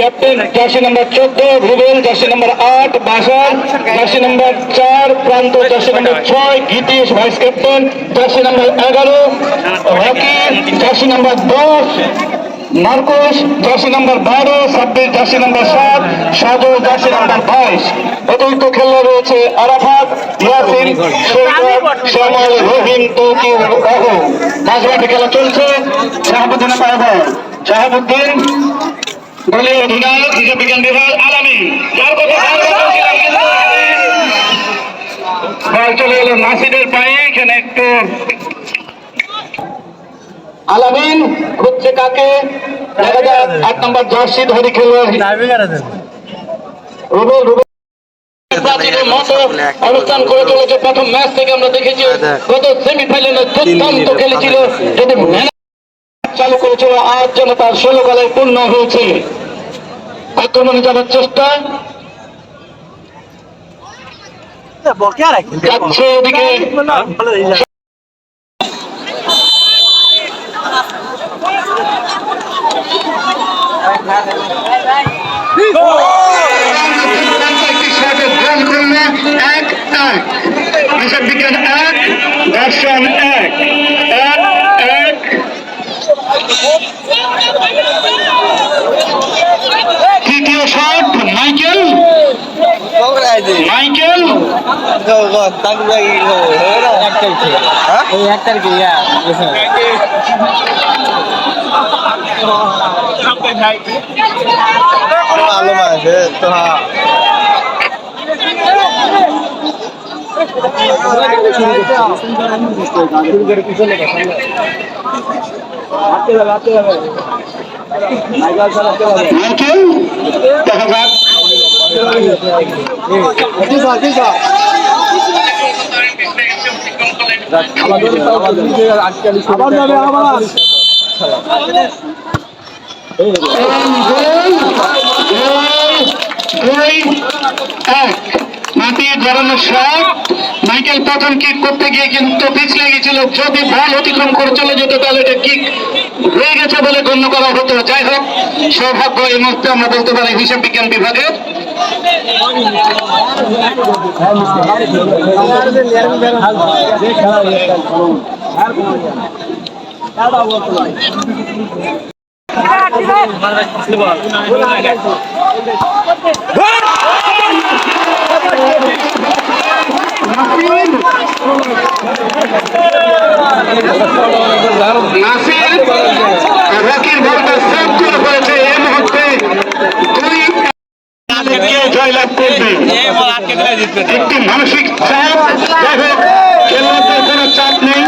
Captain jersey number চোদ্দ Rubel jersey number আট, বাসার, জার্সি নাম্বার চার, প্রান্ত, জার্সি নাম্বার ছয় Gitish vice captain jersey number এগারো রকি জার্সি নাম্বার দশ মার্কোস জার্সি নাম্বার বারো, সাব্বির, জার্সি নাম্বার সাত সাজল জার্সি নাম্বার বাইশ। অতিরিক্ত খেলোয়াড় রয়েছে আরাফাত, ইয়াসিন শ্যামল, রহিম, তৌকির, রাহু। মাঝমাঠে খেলা চলছে। শাহাবুদ্দিন শাহাবুদ্দিন দলীয় অধিনায়ক হিসেবে বিজ্ঞান বিভাগ আলামী যার কথা বারবার বলছিলাম কিন্তু বল চলে এলো নাসিরের পায়ে এখানে একটু আলামিন হচ্ছে কাকে? দেখা যাক আট নম্বর জার্সি ধরে খেলোয়াড় রুবেল রুবেল। প্রাচীরের অনুষ্ঠান করে চলেছে। প্রথম ম্যাচ থেকে আমরা দেখেছি গত সেমিফাইনালে দুর্দান্ত খেলেছিল। যদি ম্যানেজ চালু করেছিল আজ যেন তার ষোলো গলায় পূর্ণ হয়েছে। আক্রমণে যাবার চেষ্টা। যাচ্ছে এদিকে একটি শটে গোল করল এক এক। বিজ্ঞান এক। দর্শন কখন তাকে দেখি খবর এক তারিখে হ্যাঁ এই এক তারিখে ভালো মানুষ তো হ্যাঁ শুরু করে পিছনে আটকে যাবে আটকে যাবে দেখা যাক আবার যাবে আবার দুই এক মাটি ধরানো শট মাইকেল প্রথম কিক করতে গিয়ে কিন্তু পিছলে গেছিল যদি বল অতিক্রম করে চলে যেত তাহলে এটা কিক হয়ে গেছে বলে গণ্য করা হতো। যাই হোক, সৌভাগ্য এই মুহূর্তে আমরা বলতে পারি হিসাব বিজ্ঞান বিভাগের নাসির রকির বলটা সেভ করে ফেলেছে এই মুহূর্তে দুই কে জয়লাভ করবে একটি মানসিক চাপ। যাই হোক খেলোয়াড়দের কোনো চাপ নেই।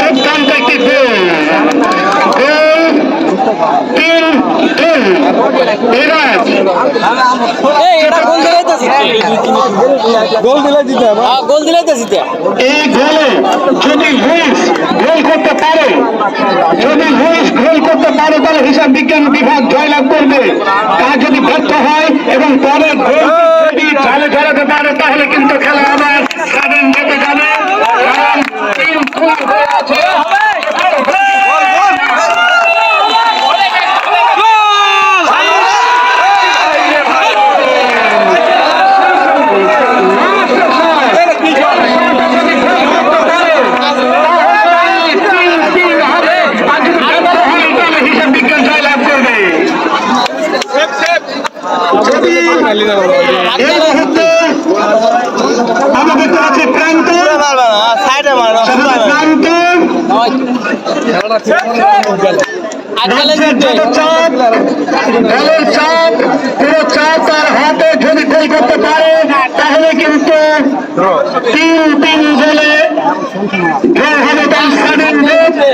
দুর্দান্ত একটি গোল গোল তিন তিন। বিরাজ গোল দিলে দিতে গোল দিলে তো জিতে। এই গোলে যদি লুইস গোল করতে পারে যদি লুইস গোল করতে পারে তাহলে হিসাব বিজ্ঞান বিভাগ জয়লাভ করবে। তা যদি ব্যর্থ হয় এবং পরে গোল যদি চালু করাতে পারে তাহলে কিন্তু খেলা আবার সেভেন যেতে যাবে কারণ তিন গোল হয়ে আছে হিসাব বিজ্ঞান জয়লাভ করবে এই মুহূর্তে তার হাতে যদি গোল করতে পারে তাহলে কিন্তু তিন তিন গোলে হবে তার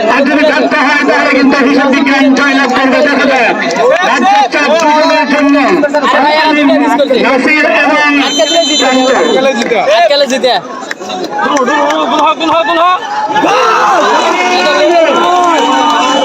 আর যদি হয় তাহলে কিন্তু হিসাব বিজ্ঞান জয়লাভ করবে জন্য নাসির এবং প্রান্ত। আজকালে জিতে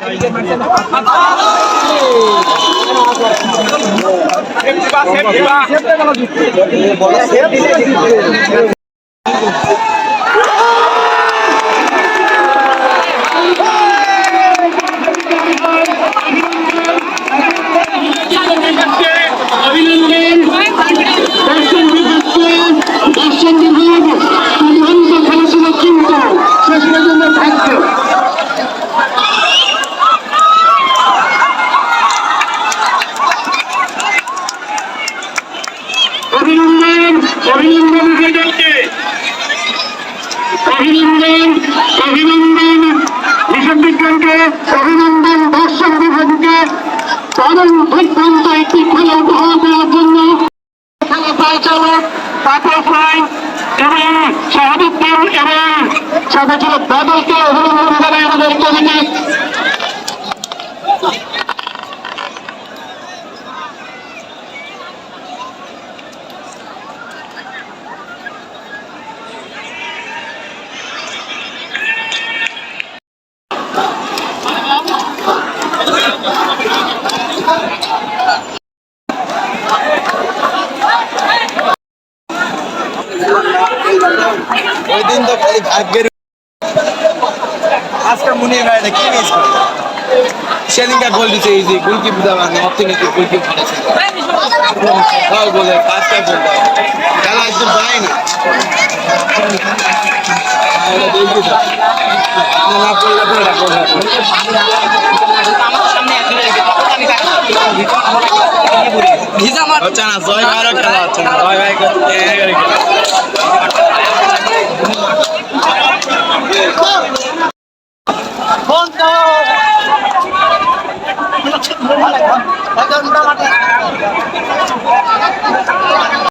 এখন অভিনন্দন দর্শন বিভাগকে দর্শন বিভাগ চূড়ান্ত খেলা ছিল কিন্তু শেষ পর্যন্ত থাকছে অভিনন্দন অভিনন্দন বিভাগকে অভিনন্দন অভিনন্দন হিসাব বিজ্ঞানকে অভিনন্দন দর্শন বিভাগকে চরম দুর্দান্ত একটি খেলা উপহার দেওয়ার জন্য। খেলা পরিচালক তাপস রায় এবং শাহাদুদ্দিন এবং সাথে ছিল বাদলকে অভিনন্দন জানাই আমাদের কমিটি ওই ভাগ্যের আজকে মুনির ভাই কি মিস করে? সেদিনকা গোল দিছে এই যে গোলকিপার দেওয়া অর্থনীতি গোলকিপার আছে তাও বলে পাঁচটা গোল দেয় খেলা একদম পায় না এটা দেখবি তো না না করলে তো এটা গোল হচ্ছে না জয় ভাইয়েরও খেলা হচ্ছে না জয় ভাই